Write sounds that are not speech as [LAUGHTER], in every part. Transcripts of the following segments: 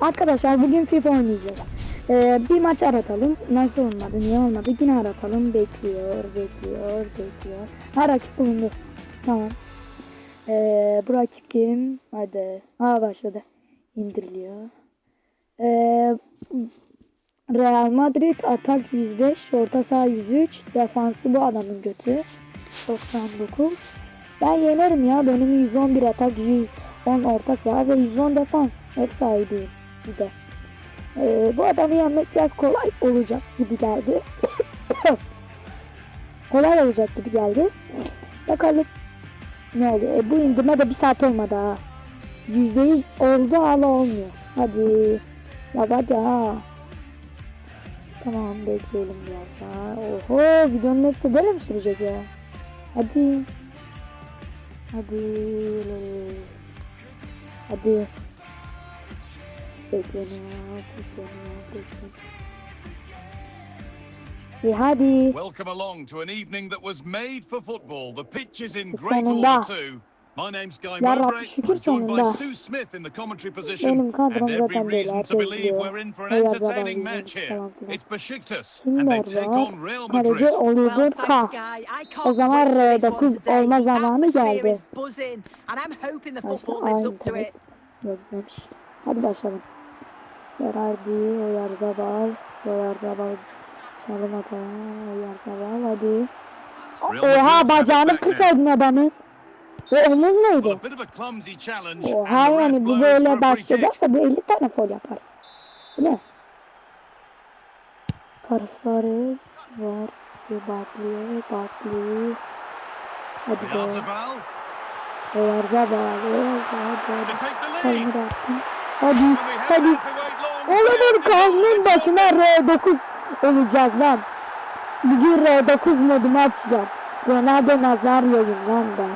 Arkadaşlar bugün FIFA oynayacağız. Ee, bir maç aratalım. Nasıl olmadı? Niye olmadı? Yine aratalım. Bekliyor, bekliyor, bekliyor. Ha rakip bulundu. Tamam. Ee, bu rakip kim? Hadi. Ha başladı. İndiriliyor. Ee, Real Madrid atak 105, orta saha 103, defansı bu adamın götü. 99. Ben yenerim ya. Benim 111 atak, 110 orta saha ve 110 defans. Hep sahibiyim bir de. Ee, bu adamı yenmek biraz kolay olacak gibi geldi. [COUGHS] kolay olacak gibi geldi. Bakalım ne oluyor. E, bu indirme de bir saat olmadı ha. Yüzdeyi oldu hala olmuyor. Hadi. Ya hadi ha. Tamam bekleyelim biraz daha. Oho videonun hepsi böyle mi sürecek ya? Hadi. Hadi. Hadi. Bekleniyor, bekleniyor, bekleniyor. İyi hadi. Welcome along to an evening that was made for football. The pitch is in great order too. My name's Guy Mowbray. I'm joined by. Sue Smith in the commentary position. And every reason to believe we're in for an entertaining match here. It's Besiktas and they take on Real Madrid. Well, thanks, Guy. I can't wait for this R9 one today. The atmosphere geldi. is buzzing, and I'm hoping the football lives up to it. Hadi başlayalım. Berardi, Oyarzabal, Oyarzabal, Çalım ata, Oyarzabal, hadi. Oha bacağını kırsaydın adamın. O omuz neydi? Oha yani bu böyle başlayacaksa bu 50 tane foul yapar. Ne? Carsares var. Bir Barkley, Barkley. Hadi be. Oyarzabal Oyarzabal, Hadi. Hadi, hadi. Oliver Kahn'ın başına R9 olacağız lan. Bugün R9 modumu açacağım. Ronaldo Nazario'yum lan ben.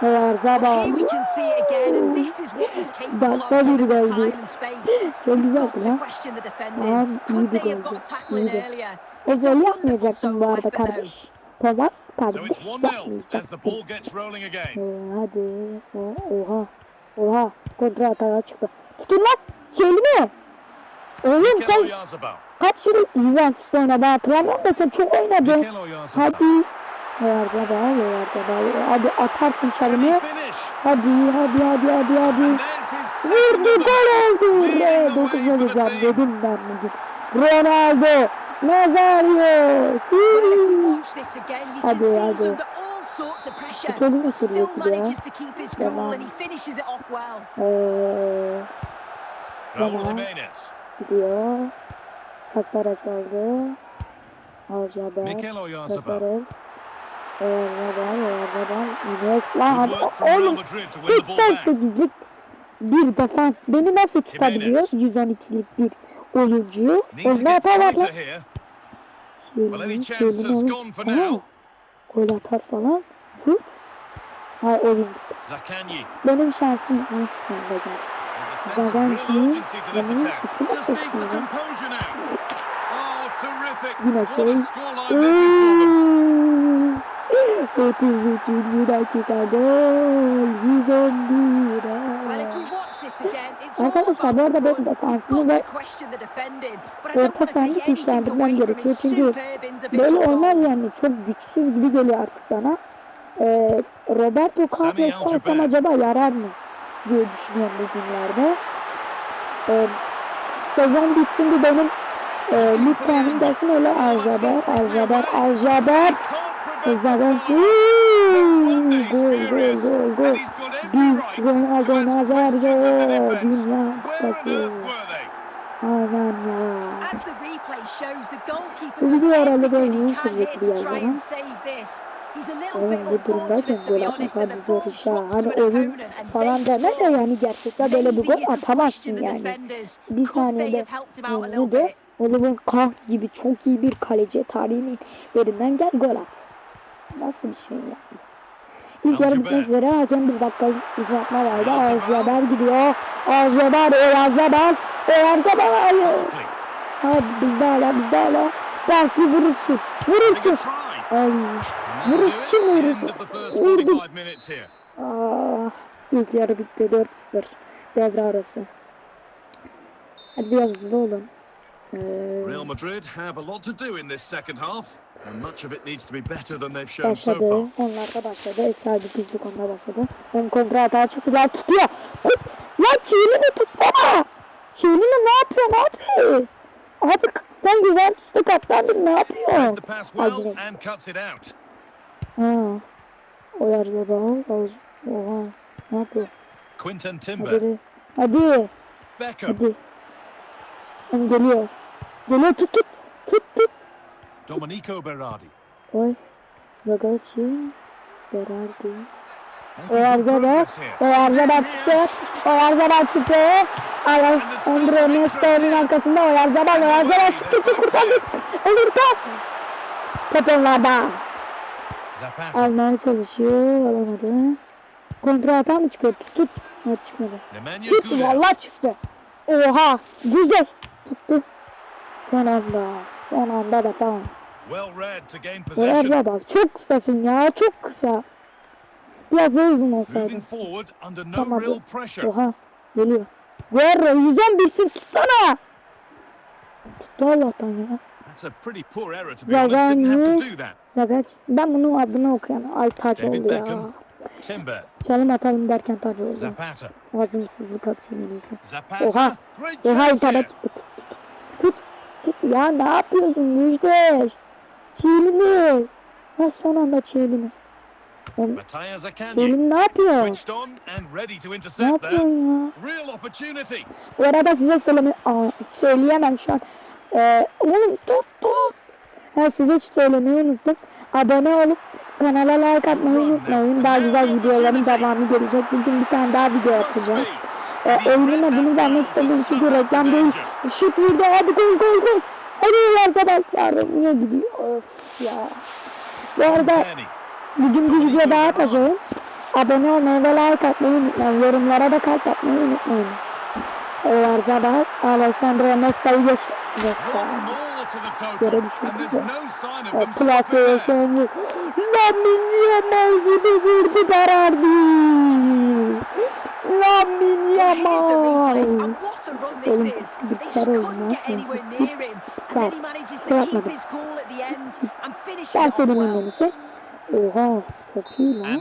Capable of Dakika bir space. Çok güzel lan. Tamam, iyi bir goldü. İyiydi. O wonderful yapmayacaksın bu arada kardeş. Thomas kardeş it's 1-0 as the yapmayacaksın. ball gets rolling again. Ee, hadi. Oha. Oha. Kontra atağa çıktı. Tutun lan. Şeyli mi? Oğlum sen kaç yıl Juventus'ta oynadın hatırlamıyorum da sen çok oynadın. Hadi. Oyarzabal, Oyarzabal. Hadi atarsın çalımı. Hadi, hadi, hadi, hadi, hadi. Vurdu gol oldu. The 9 way for the olacağım dedim ben bugün. Ronaldo. Nazario. Hadi, hadi. but sürüyor ya. Devam. Ee, Raul. Jimenez. Gidiyor. Casares aldı. Alcaber. Mikel Oyarzabal. Casares. Oyarzabal, Oyarzabal. Ines. Lan oğlum. Madrid to win the ball back. 88'lik bir defans. Beni nasıl tutabiliyor? Jimenez. 112'lik bir oyuncuyu. Onlar atarlar Aa, now. Gol atar falan. Tut. Hay oyun. Benim şansım anda geldi. There's a sense of real Zaganyi. urgency to this Benim attack. ismi Just nasıl needs the ya? composure now. Oh, terrific. Yine şey. scoreline this is for them. [LAUGHS] 33. dakika gol. 111. Well, if we Aa. watch this again, it's all Arkadaşlar bu arada benim defansımı ve orta anything güçlendirmem gerekiyor. Çünkü böyle olmaz yani. Çok güçsüz gibi geliyor artık bana. Ee, Roberto Carlos alsam acaba yarar mı? Diye düşünüyorum bugünlerde. Ee, sezon bitsin bir benim e, puanım gelsin öyle Alcaber. Can't prevent Zaten gol gol gol gol. Biz Ronaldo Nazario dünya kupası. Aman ya. Bu video herhalde böyle here sürecek bir yerden. Bit bu durumdayken unfortunate, to gol the zor ball iş ha. drops Hani oyun falan they deme de yani gerçekten böyle bir gol atamazsın yani. Bir saniyede ünlü de? Oliver Kahn gibi çok iyi bir kaleci tarihinin yerinden gel gol at. Nasıl bir şey ya? İlk yarı bitmek üzere hakem bir dakika uzatma verdi. Alcaber gidiyor. Alcaber, Oyarzabal. Oyarzabal hayır. Barkley. Ha bizde hala bizde hala. Belki vurursun. Vurursun. Ay. İt. şimdi first Vurdum. 45 minutes here. Ah, ilk yarı bitti 4-0. Devre arası. Hadi biraz hızlı olun. Ee, Real Madrid have a lot to do in this second half, and much of it needs to be better than they've shown so başladı. far. Onlar da başladı. Ev sahibi biz bu konuda başladı. Ön kontra hata çıktılar. Tutuyor. Tut. Lan çiğnini tutsana. Çiğnini ne yapıyor? Ne yapıyor? Abi sen Juventus'ta katlandın ne Read yapıyor? Ha. O yarıda da. Oha. Ne yapıyor? Quinton Timber, Hadi. Hadi. Beckham, Hadi. Hani geliyor. Geliyor tut tut. Tut tut. Domenico Berardi. Oy. Zagacci. Berardi. O progress here. O Arzada çıktı. O Arzada çıktı. Aras Andre Nesto'nun arkasında o Arzada. O Arzada çıktı. Kurtardı. Olurdu. Top onlarda. Almaya çalışıyor. Alamadı. Kontra hata mı çıkıyor? Tut tut. Ha çıkmadı. Tuttu valla çıktı. Oha. Güzel. Tuttu. Son anda. Son anda defans. Well read. Arzada. Çok kısasın ya. Çok kısa. Biraz daha uzun olsaydı. Tamam. Oha geliyor. Guerra 111'sin tutsana. Tuttu Allah'tan ya. That. Zagaç. Ben bunun adını okuyan. Ay taç oldu ya. Timber, Çalım atalım derken taç oldu. Zapata, Ağzımsızlık atayım. Zapata. Oha. Oha internet. Tut, tut. Ya ne yapıyorsun Müjdeş? Çiğlini. Ha son anda çiğlini. Çiğlini ne yapıyor? Ne yapıyorsun ya? Bu arada size söyleme, Aa, söyleyemem şu an. Ee, oğlum tut tut. Ha, size hiç söylemeyi unuttum. Abone olup kanala like atmayı unutmayın. Daha güzel videoların devamı gelecek. Bugün bir tane daha video atacağım. Ee, oyunun adını vermek istedim çünkü reklam değil. Şut vurdu hadi gol gol gol. Hadi varsa bak yardım niye gidiyor? Of ya. Bu arada bugün bir video daha atacağım. Abone olmayı ve like atmayı unutmayın. Yorumlara da kalp atmayı unutmayınız. Varsa bak Alessandro Nesta'yı geç. Nesta. Yere düşürdü. plase sonu. Lamine Yamal gibi vurdu the replay, Yamal. Oğlum, then he manages to Yapmadım. Ben well. iyisi. Oha çok iyi lan.